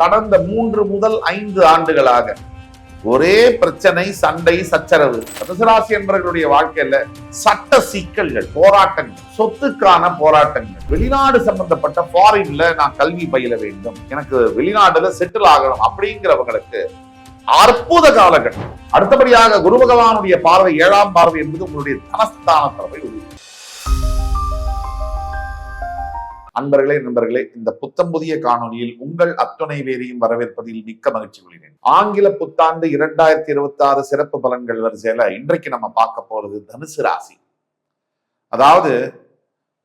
கடந்த மூன்று முதல் ஐந்து ஆண்டுகளாக ஒரே பிரச்சனை சண்டை சச்சரவு. தனுசராசி என்பவர்களுடைய வாழ்க்கையில சட்ட சிக்கல்கள் போராட்டங்கள் சொத்துக்கான போராட்டங்கள். வெளிநாடு சம்பந்தப்பட்ட ஃபாரின்ல நான் கல்வி பயில வேண்டும். எனக்கு வெளிநாடுல செட்டில் ஆகணும் அப்படிங்கிறவங்களுக்கு அற்புத காலகட்டம். அடுத்தபடியாக குரு பகவானுடைய பார்வை ஏழாம் பார்வை என்பது உங்களுடைய தனஸ்தானத்தை உறுதி அன்பர்களே நண்பர்களே இந்த புத்தம் புதிய காணொலியில் உங்கள் அத்துணை பேரையும் வரவேற்பதில் மிக்க மகிழ்ச்சி கொள்கிறேன். ஆங்கில புத்தாண்டு இரண்டாயிரத்தி இருபத்தி ஆறு சிறப்பு பலன்கள் வரிசையில இன்றைக்கு நம்ம பார்க்க போறது தனுசு ராசி. அதாவது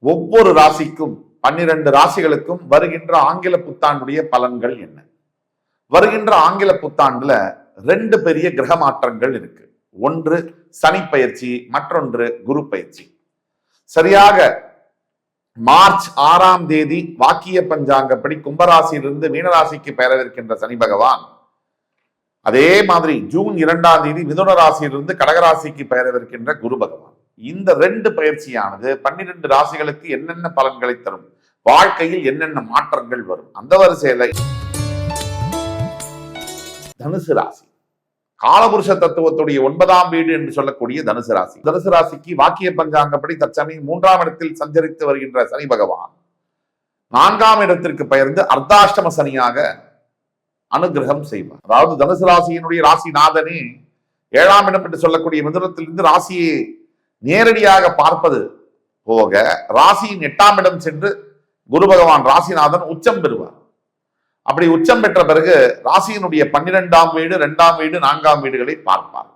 ஒவ்வொரு ராசிக்கும் பன்னிரண்டு ராசிகளுக்கும் வருகின்ற ஆங்கில புத்தாண்டுடைய பலன்கள் என்ன? வருகின்ற ஆங்கில புத்தாண்டுல ரெண்டு பெரிய கிரக மாற்றங்கள் இருக்கு. ஒன்று சனி பயிற்சி மற்றொன்று குரு பயிற்சி சரியாக மார்ச் ஆறாம் தேதி வாக்கிய பஞ்சாங்கப்படி கும்பராசியிலிருந்து மீனராசிக்கு பெயரவிருக்கின்ற சனி பகவான். அதே மாதிரி ஜூன் இரண்டாம் தேதி மிதுன ராசியிலிருந்து கடகராசிக்கு பெயரவிருக்கின்ற குரு பகவான். இந்த ரெண்டு பயிற்சியானது பன்னிரெண்டு ராசிகளுக்கு என்னென்ன பலன்களை தரும்? வாழ்க்கையில் என்னென்ன மாற்றங்கள் வரும்? அந்த வரிசையில தனுசு ராசி. காலபுருஷ தத்துவத்துடைய ஒன்பதாம் வீடு என்று சொல்லக்கூடிய தனுசு ராசி. தனுசு ராசிக்கு வாக்கிய பஞ்சாங்கப்படி தற்சமயம் மூன்றாம் இடத்தில் சஞ்சரித்து வருகின்ற சனி பகவான். நான்காம் இடத்திற்கு பெயர்ந்து அர்த்தாஷ்டம சனியாக அனுகிரகம் செய்வார். அதாவது தனுசு ராசியினுடைய ராசிநாதனே ஏழாம் இடம் என்று சொல்லக்கூடிய மிதுனத்திலிருந்து ராசியை நேரடியாக பார்ப்பது போக ராசியின் எட்டாம் இடம் சென்று குரு பகவான் ராசிநாதன் உச்சம் பெறுவார். அப்படி உச்சம் பெற்ற பிறகு ராசியினுடைய பன்னிரெண்டாம் வீடு ரெண்டாம் வீடு நான்காம் வீடுகளை பார்ப்பார்.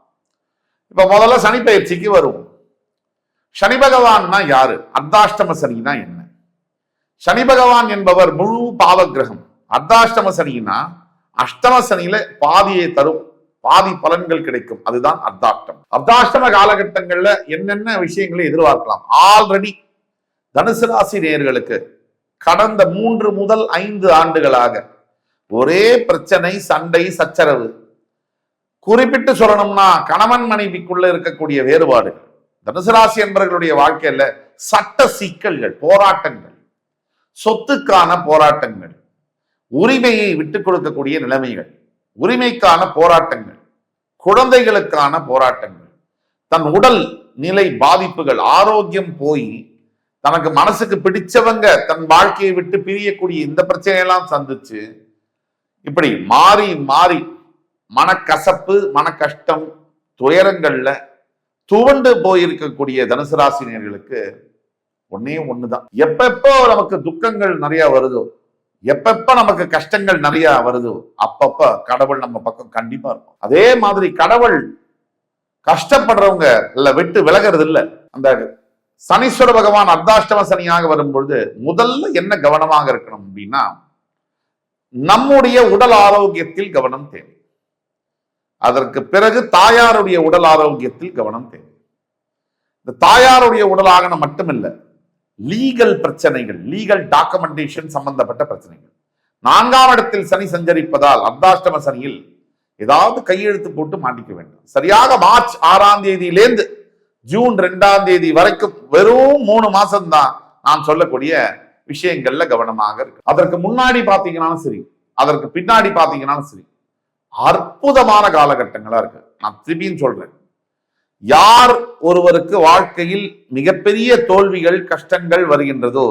இப்ப முதல்ல சனி பயிற்சிக்கு வருவோம். சனி பகவான்னா யாரு? அர்த்தாஷ்டம சனினா என்ன? சனி பகவான் என்பவர் முழு பாவ கிரகம் அர்த்தாஷ்டம சனினா அஷ்டம சனியில பாதியை தரும் பாதி பலன்கள் கிடைக்கும். அதுதான் அர்த்தாஷ்டம் அர்த்தாஷ்டம காலகட்டங்கள்ல என்னென்ன விஷயங்களை எதிர்பார்க்கலாம்? ஆல்ரெடி தனுசு ராசி நேர்களுக்கு கடந்த மூன்று முதல் ஐந்து ஆண்டுகளாக ஒரே பிரச்சனை சண்டை சச்சரவு. குறிப்பிட்டு சொல்லணும்னா கணவன் மனைவிக்குள்ள இருக்கக்கூடிய வேறுபாடுகள் தனுசு ராசி என்பவர்களுடைய வாழ்க்கையில சட்ட சிக்கல்கள் போராட்டங்கள் சொத்துக்கான போராட்டங்கள் உரிமையை விட்டுக் கொடுக்கக்கூடிய நிலைமைகள் உரிமைக்கான போராட்டங்கள் குழந்தைகளுக்கான போராட்டங்கள் தன் உடல் நிலை பாதிப்புகள் ஆரோக்கியம் போய் தனக்கு மனசுக்கு பிடிச்சவங்க தன் வாழ்க்கையை விட்டு பிரியக்கூடிய இந்த பிரச்சனையெல்லாம் சந்திச்சு இப்படி மாறி மாறி மனக்கசப்பு மன கஷ்டம் துயரங்கள்ல துவண்டு போயிருக்கக்கூடிய தனுசு ராசினியர்களுக்கு ஒன்னே ஒண்ணுதான். எப்பப்போ நமக்கு துக்கங்கள் நிறைய வருதோ எப்பப்ப நமக்கு கஷ்டங்கள் நிறைய வருதோ அப்பப்ப கடவுள் நம்ம பக்கம் கண்டிப்பா இருக்கும் அதே மாதிரி கடவுள் கஷ்டப்படுறவங்க இல்ல விட்டு விலகிறது இல்ல. அந்த சனீஸ்வர பகவான் அர்த்தாஷ்டம சனியாக வரும்பொழுது முதல்ல என்ன கவனமாக இருக்கணும் அப்படின்னா நம்முடைய உடல் ஆரோக்கியத்தில் கவனம் தேவை. அதற்கு பிறகு தாயாருடைய உடல் ஆரோக்கியத்தில் கவனம் தேவை. இந்த தாயாருடைய உடலாகனம் மட்டுமில்லை லீகல் பிரச்சனைகள் லீகல் டாக்குமெண்டேஷன் சம்பந்தப்பட்ட பிரச்சனைகள். நான்காம் இடத்தில் சனி சஞ்சரிப்பதால் அர்த்தாஷ்டம சனியில் ஏதாவது கையெழுத்து போட்டு மாட்டிக்க வேண்டும். சரியாக மார்ச் ஆறாம் தேதியிலேருந்து ஜூன் ரெண்டாம் தேதி வரைக்கும் வெறும் மூணு மாசம்தான் நான் சொல்லக்கூடிய விஷயங்கள்ல கவனமாக இருக்கு. அதற்கு முன்னாடி பாத்தீங்கன்னாலும் சரி அதற்கு பின்னாடி பாத்தீங்கன்னாலும் சரி அற்புதமான காலகட்டங்களா இருக்கு. நான் திருப்பியும் சொல்றேன். யார் ஒருவருக்கு வாழ்க்கையில் மிகப்பெரிய தோல்விகள் கஷ்டங்கள் வருகின்றதோ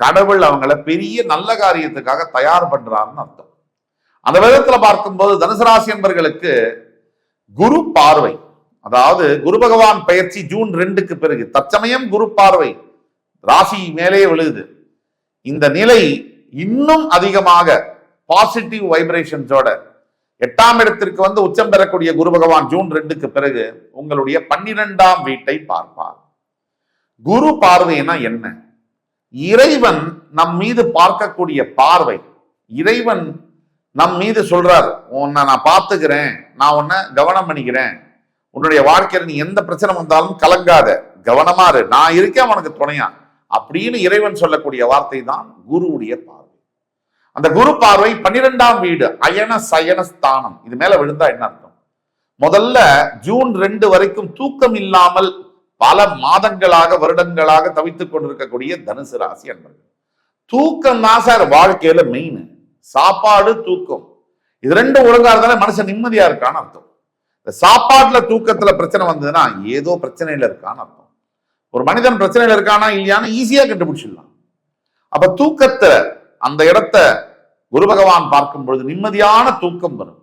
கடவுள் அவங்கள பெரிய நல்ல காரியத்துக்காக தயார் பண்றாருன்னு அர்த்தம். அந்த விதத்துல பார்க்கும்போது தனுசு ராசி என்பர்களுக்கு குரு பார்வை. அதாவது குரு பகவான் பயிற்சி ஜூன் ரெண்டுக்கு பிறகு தற்சமயம் குரு பார்வை. ராசி மேலே விழுகுது. இந்த நிலை இன்னும் அதிகமாக பாசிட்டிவ் வைப்ரேஷன்ஸோட எட்டாம் இடத்திற்கு வந்து உச்சம் பெறக்கூடிய குரு பகவான் ஜூன் ரெண்டுக்கு பிறகு உங்களுடைய பன்னிரெண்டாம் வீட்டை பார்ப்பார். குரு பார்வைனா என்ன? இறைவன் நம் மீது பார்க்கக்கூடிய பார்வை. இறைவன் நம் மீது சொல்றார் உன்னை நான் பார்த்துக்கிறேன் நான் உன்னை கவனம் பண்ணிக்கிறேன். உன்னுடைய வாழ்க்கையில் நீ எந்த பிரச்சனை வந்தாலும் கலங்காத கவனமா இரு. நான் இருக்கேன் உனக்கு துணையா. அப்படின்னு இறைவன் சொல்லக்கூடிய வார்த்தை தான் குருவுடைய பார்வை. அந்த குரு பார்வை பன்னிரெண்டாம் வீடு அயன சயன ஸ்தானம். இது மேல விழுந்தா என்ன அர்த்தம்? முதல்ல ஜூன் ரெண்டு வரைக்கும் தூக்கம் இல்லாமல் பல மாதங்களாக வருடங்களாக தவித்துக் கொண்டிருக்கக்கூடிய தனுசு ராசி அன்பர்கள். தூக்கம் தான் சார் வாழ்க்கையில மெயின் சாப்பாடு தூக்கம். இது ரெண்டும் ஒழுங்கா இருந்தாலே மனுஷன் நிம்மதியா இருக்கான்னு அர்த்தம். இந்த சாப்பாட்டுல தூக்கத்துல பிரச்சனை வந்ததுன்னா ஏதோ பிரச்சனையில இருக்கான்னு அர்த்தம். ஒரு மனிதன் பிரச்சனையில் இருக்கானா இல்லையான்னு ஈஸியாக கண்டுபிடிச்சிடலாம். அப்ப தூக்கத்தை அந்த இடத்த குரு பகவான் பார்க்கும் பொழுது நிம்மதியான தூக்கம் வரும்.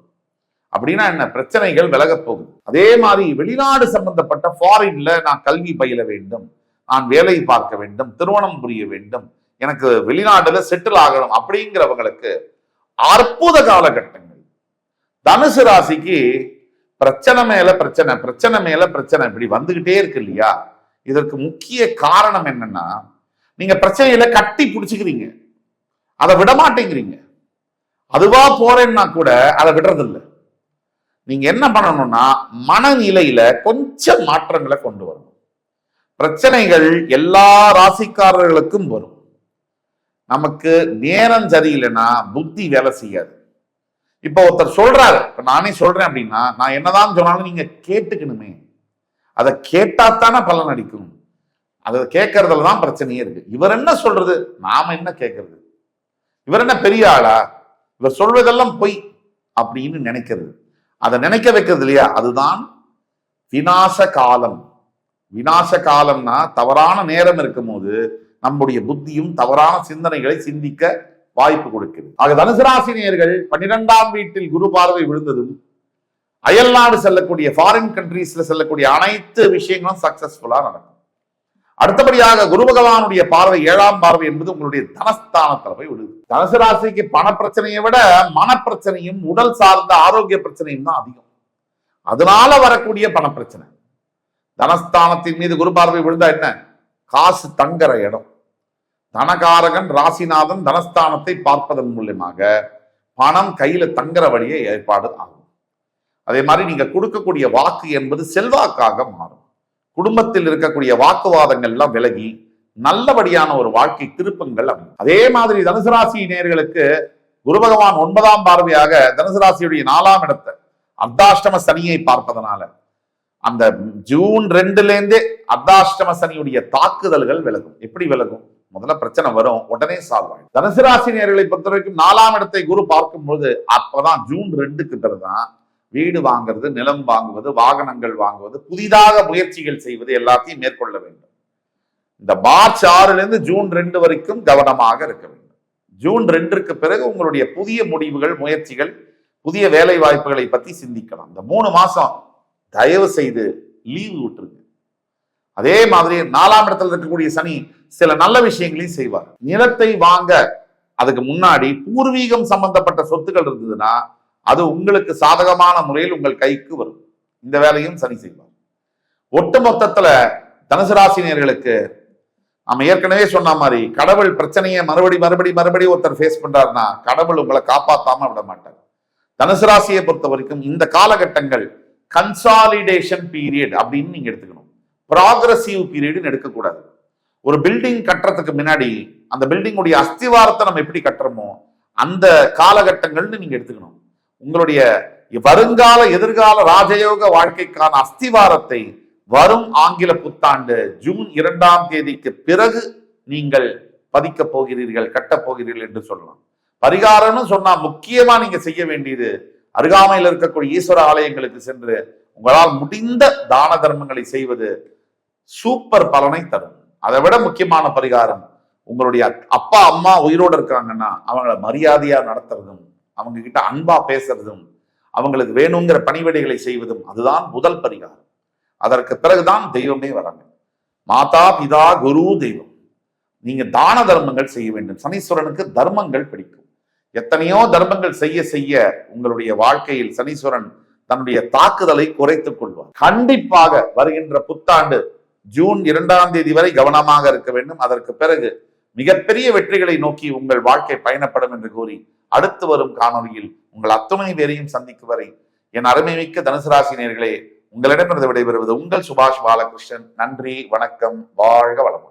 அப்படின்னா என்ன? பிரச்சனைகள் விலகப் போகுது. அதே மாதிரி வெளிநாடு சம்பந்தப்பட்ட ஃபாரின்ல நான் கல்வி பயில வேண்டும். நான் வேலை பார்க்க வேண்டும். திருமணம் புரிய வேண்டும். எனக்கு வெளிநாடுல செட்டில் ஆகணும் அப்படிங்கிறவங்களுக்கு அற்புத காலகட்டங்கள். தனுசு ராசிக்கு பிரச்சனை மேல பிரச்சனை பிரச்சனை மேல பிரச்சனை இப்படி வந்துகிட்டே இருக்கு இல்லையா? இதற்கு முக்கிய காரணம் என்னன்னா நீங்க பிரச்சனையில கட்டி பிடிச்சுக்கிறீங்க. அதை விட மாட்டேங்கிறீங்க அதுவா போறேன்னா கூட அதை விடுறதில்ல. நீங்க என்ன பண்ணணும்னா மனநிலையில கொஞ்சம் மாற்றங்களை கொண்டு வரணும். பிரச்சனைகள் எல்லா ராசிக்காரர்களுக்கும் வரும். நமக்கு நேரம் சரியில்லைன்னா புத்தி வேலை செய்யாது. இப்போ ஒருத்தர் சொல்றாரு இப்ப நானே சொல்றேன் அப்படின்னா நான் என்னதான் சொன்னாலும் நீங்க கேட்டுக்கணுமே. அதை கேட்டாத்தானே பலன் அடிக்கும் அதை கேட்கறதுல தான் பிரச்சனையே இருக்கு. இவர் என்ன சொல்றது? நாம என்ன கேட்கறது? இவர் என்ன பெரிய ஆளா? இவர் சொல்வதெல்லாம் பொய் அப்படின்னு நினைக்கிறது. அதை நினைக்க வைக்கிறது இல்லையா? அதுதான் வினாச காலம் வினாச காலம்னா தவறான நேரம் இருக்கும்போது நம்முடைய புத்தியும் தவறான சிந்தனைகளை சிந்திக்க வாய்ப்பு கொடுக்கிறது. ஆக தனுசு ராசினியர்கள் பன்னிரெண்டாம் வீட்டில் குரு பார்வை விழுந்ததும் அயல்நாடு செல்லக்கூடிய ஃபாரின் கண்ட்ரீஸ்ல செல்லக்கூடிய அனைத்து விஷயங்களும் சக்சஸ்ஃபுல்லா நடக்கும். அடுத்தபடியாக குரு பகவானுடைய பார்வை ஏழாம் பார்வை என்பது உங்களுடைய தனஸ்தானத்தில் போய் விழுது. தனுசு ராசிக்கு பண பிரச்சனையை விட மனப்பிரச்சனையும் உடல் சார்ந்த ஆரோக்கிய பிரச்சனையும் தான் அதிகம். அதனால வரக்கூடிய பணப்பிரச்சனை. தனஸ்தானத்தின் மீது குரு பார்வை விழுந்தா என்ன? காசு தங்குற இடம். தனகாரகன் ராசிநாதன் தனஸ்தானத்தை பார்ப்பதன் மூலியமாக பணம் கையில தங்குற வழியை ஏற்பாடு ஆகும். அதே மாதிரி நீங்க கொடுக்கக்கூடிய வாக்கு என்பது செல்வாக்காக மாறும். குடும்பத்தில் இருக்கக்கூடிய வாக்குவாதங்கள் எல்லாம் விலகி நல்லபடியான ஒரு வாழ்க்கை திருப்பங்கள் அமையும். அதே மாதிரி தனுசு ராசி நேர்களுக்கு குரு பகவான் ஒன்பதாம் பார்வையாக தனுசு ராசியுடைய நாலாம் இடத்தை அர்த்தாஷ்டம சனியை பார்ப்பதனால அந்த ஜூன் ரெண்டுலேருந்தே அர்த்தாஷ்டம சனியுடைய தாக்குதல்கள் விலகும். எப்படி விலகும்? முதல்ல பிரச்சனை வரும் உடனே சால்வ் ஆகும் தனுசு ராசி நேர்களை பொறுத்த வரைக்கும் நாலாம் இடத்தை குரு பார்க்கும்போது அப்பதான் ஜூன் ரெண்டுக்கு பிறகுதான் வீடு வாங்குறது நிலம் வாங்குவது வாகனங்கள் வாங்குவது புதிதாக முயற்சிகள் செய்வது எல்லாத்தையும் மேற்கொள்ள வேண்டும். இந்த மார்ச் ஆறுலிருந்து ஜூன் ரெண்டு வரைக்கும் கவனமாக இருக்க வேண்டும். ஜூன் ரெண்டுக்கு பிறகு உங்களுடைய புதிய முடிவுகள் முயற்சிகள் புதிய வேலை வாய்ப்புகளை பத்தி சிந்திக்கலாம். இந்த மூணு மாசம் தயவு செய்து லீவு விட்டுருங்க. அதே மாதிரி நாலாம் இடத்துல இருக்கக்கூடிய சனி சில நல்ல விஷயங்களையும் செய்வார். நிலத்தை வாங்க அதுக்கு முன்னாடி பூர்வீகம் சம்பந்தப்பட்ட சொத்துக்கள் இருந்ததுன்னா அது உங்களுக்கு சாதகமான முறையில் உங்கள் கைக்கு வரும். இந்த வேலையும் சனி செய்வார். ஒட்டு மொத்தத்துல தனுசு ராசினியர்களுக்கு நம்ம ஏற்கனவே சொன்ன மாதிரி கடவுள் பிரச்சனையை மறுபடி மறுபடி மறுபடி ஒருத்தர் ஃபேஸ் பண்றாருன்னா கடவுள் உங்களை காப்பாத்தாம விட மாட்டார். தனுசு ராசியை பொறுத்த வரைக்கும் இந்த காலகட்டங்கள் கன்சாலிடேஷன் பீரியட் அப்படின்னு நீங்க எடுத்துக்கணும். ப்ராக்ரஸிவ் பீரியட்னு எடுக்கக்கூடாது. ஒரு பில்டிங் கட்டுறதுக்கு முன்னாடி அந்த பில்டிங்குடைய அஸ்திவாரத்தை நம்ம எப்படி கட்டுறோமோ அந்த காலகட்டங்கள்னு நீங்க எடுத்துக்கணும். உங்களுடைய வருங்கால எதிர்கால ராஜயோக வாழ்க்கைக்கான அஸ்திவாரத்தை வரும் ஆங்கில புத்தாண்டு ஜூன் இரண்டாம் தேதிக்கு பிறகு நீங்கள் பதிக்க போகிறீர்கள் கட்டப் போகிறீர்கள் என்று சொல்லலாம். பரிகாரம்னு சொன்னா முக்கியமா நீங்க செய்ய வேண்டியது அருகாமையில் இருக்கக்கூடிய ஈஸ்வர ஆலயங்களுக்கு சென்று உங்களால் முடிந்த தான தர்மங்களை செய்வது சூப்பர் பலனை தரும். அதை விட முக்கியமான பரிகாரம் உங்களுடைய அப்பா அம்மா உயிரோடு இருக்காங்கன்னா அவங்கள மரியாதையா நடத்துறதும் அவங்க கிட்ட அன்பா பேசுறதும் அவங்களுக்கு வேணுங்கிற பணிவிடைகளை செய்வதும் அதுதான் முதல் பரிகாரம். அதற்கு பிறகுதான் தெய்வமே வராங்க. மாதா பிதா குரு தெய்வம். நீங்க தான தர்மங்கள் செய்ய வேண்டும். சனீஸ்வரனுக்கு தர்மங்கள் பிடிக்கும். எத்தனையோ தர்மங்கள் செய்ய செய்ய உங்களுடைய வாழ்க்கையில் சனீஸ்வரன் தன்னுடைய தாக்குதலை குறைத்துக் கொள்வார். கண்டிப்பாக வருகின்ற புத்தாண்டு ஜூன் இரண்டாம் தேதி வரை கவனமாக இருக்க வேண்டும். அதற்கு பிறகு மிகப்பெரிய வெற்றிகளை நோக்கி உங்கள் வாழ்க்கை பயணப்படும் என்று கூறி அடுத்து வரும் காணொலியில் உங்கள் அத்துணை பேரையும் சந்திக்கும் வரை என் அருமைமிக்க தனுசு ராசினியர்களே உங்களிடமிருந்து விடைபெறுவது உங்கள் சுபாஷ் பாலகிருஷ்ணன். நன்றி வணக்கம் வாழ்க வளமுடன்.